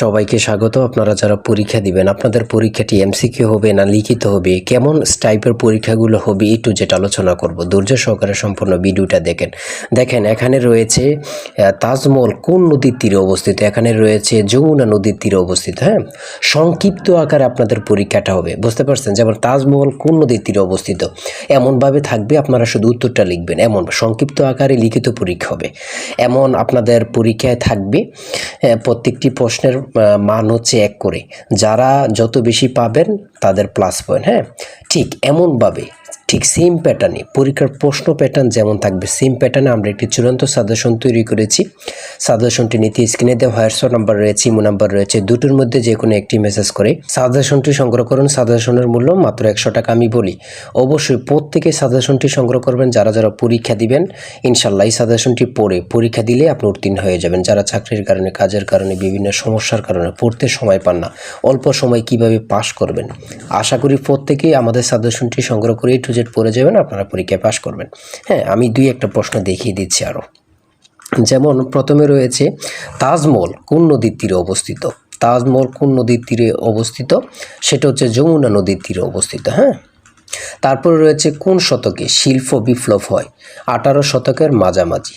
সবাইকে স্বাগত। আপনারা যারা পরীক্ষা দিবেন, আপনাদের পরীক্ষাটি এমসিকিউ হবে না লিখিত হবে? কেমন টাইপের পরীক্ষাগুলো হবে? একটু যেটা আলোচনা করব। ধৈর্য সহকারে সম্পূর্ণ ভিডিওটা দেখেন। দেখেন, এখানে রয়েছে তাজমহল কোন নদীর তীরে অবস্থিত? এখানে রয়েছে যমুনা নদীর তীরে অবস্থিত হ্যাঁ? সংক্ষিপ্ত আকারে আপনাদের পরীক্ষাটা হবে। বুঝতে পারছেন? যেমন তাজমহল কোন নদীর তীরে অবস্থিত? এমনভাবে থাকবে, আপনারা শুধু উত্তরটা লিখবেন। এমন সংক্ষিপ্ত আকারে লিখিত পরীক্ষা হবে। এমন আপনাদের পরীক্ষায় থাকবে প্রত্যেকটি প্রশ্নের মান হচ্ছে এক করে। যারা যত বেশি পাবেন তাদের প্লাস পয়েন্ট হ্যাঁ? ঠিক এমনভাবে ঠিক সেম প্যাটার্নে পরীক্ষার প্রশ্ন প্যাটার্ন যেমন থাকবে সেম প্যাটার্নে আমরা একটি চূড়ান্ত সাজেশন তৈরি করেছি। সাজেশনটি নিতে স্ক্রিনে দেওয়া হোয়াটসঅ্যাপ নাম্বার রয়েছে, ইমো নাম্বার রয়েছে, দুটোর মধ্যে যে কোনো একটি মেসেজ করে। সাজেশনটি সংগ্রহ করুন সাজেশনের মূল্য মাত্র একশো টাকা আমি বলি। অবশ্যই প্রত্যেকে সাজেশনটি সংগ্রহ করবেন, যারা যারা পরীক্ষা দিবেন ইনশাল্লাহ এই সাজেশনটি পড়ে, পরীক্ষা দিলে আপনি উত্তীর্ণ হয়ে যাবেন। যারা চাকরির কারণে, কাজের কারণে, বিভিন্ন সমস্যার কারণে পড়তে সময় পান না, অল্প সময় কীভাবে পাশ করবেন? আশা করি প্রত্যেকেই আমাদের সাজেশনটি সংগ্রহ করে টু জেড পড়ে যাবেন, আপনারা পরীক্ষায় পাশ করবেন। হ্যাঁ আমি দুই একটা প্রশ্ন দেখিয়ে দিচ্ছি আরও যেমন প্রথমে রয়েছে, তাজমহল কোন নদীর তীরে অবস্থিত? তাজমহল কোন নদীর তীরে অবস্থিত? সেটা হচ্ছে যমুনা নদীর তীরে অবস্থিত হ্যাঁ? তারপরে রয়েছে কোন শতকে শিল্প বিপ্লব হয়? আঠারো শতকের মাঝামাঝি।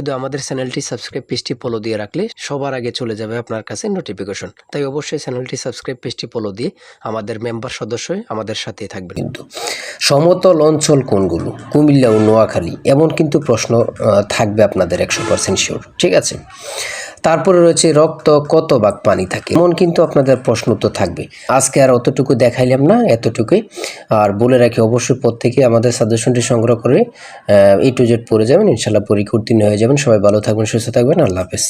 শুধু আমাদের চ্যানেলটি সাবস্ক্রাইব পেজটি ফলো দিয়ে রাখলে সবার আগে চলে যাবে আপনার কাছে নোটিফিকেশন তাই অবশ্যই চ্যানেলটি সাবস্ক্রাইব পেজটি ফলো দিয়ে আমাদের মেম্বার সদস্য আমাদের সাথে থাকবে কিন্তু সমতল অঞ্চল কোনগুলো? কুমিল্লা ও নোয়াখালী, এমন কিন্তু প্রশ্ন থাকবে আপনাদের একশো পার্সেন্ট শিওর ঠিক আছে? তারপরে রয়েছে রক্ত, কত বাক পানি থাকে? এমন কিন্তু আপনাদের প্রশ্ন তো থাকবে। আজকে আর অতটুকু দেখাইলাম না, এতটুকুই। আর বলে রাখি, অবশ্যই প্রত্যেকে আমাদের সাজেশনটি সংগ্রহ করে এই টু জেড পড়ে যাবেন ইনশাল্লাহ পরীক্ষা হয়ে যাবেন। সবাই ভালো থাকবেন, সুস্থ থাকবেন, আল্লাহ হাফেজ।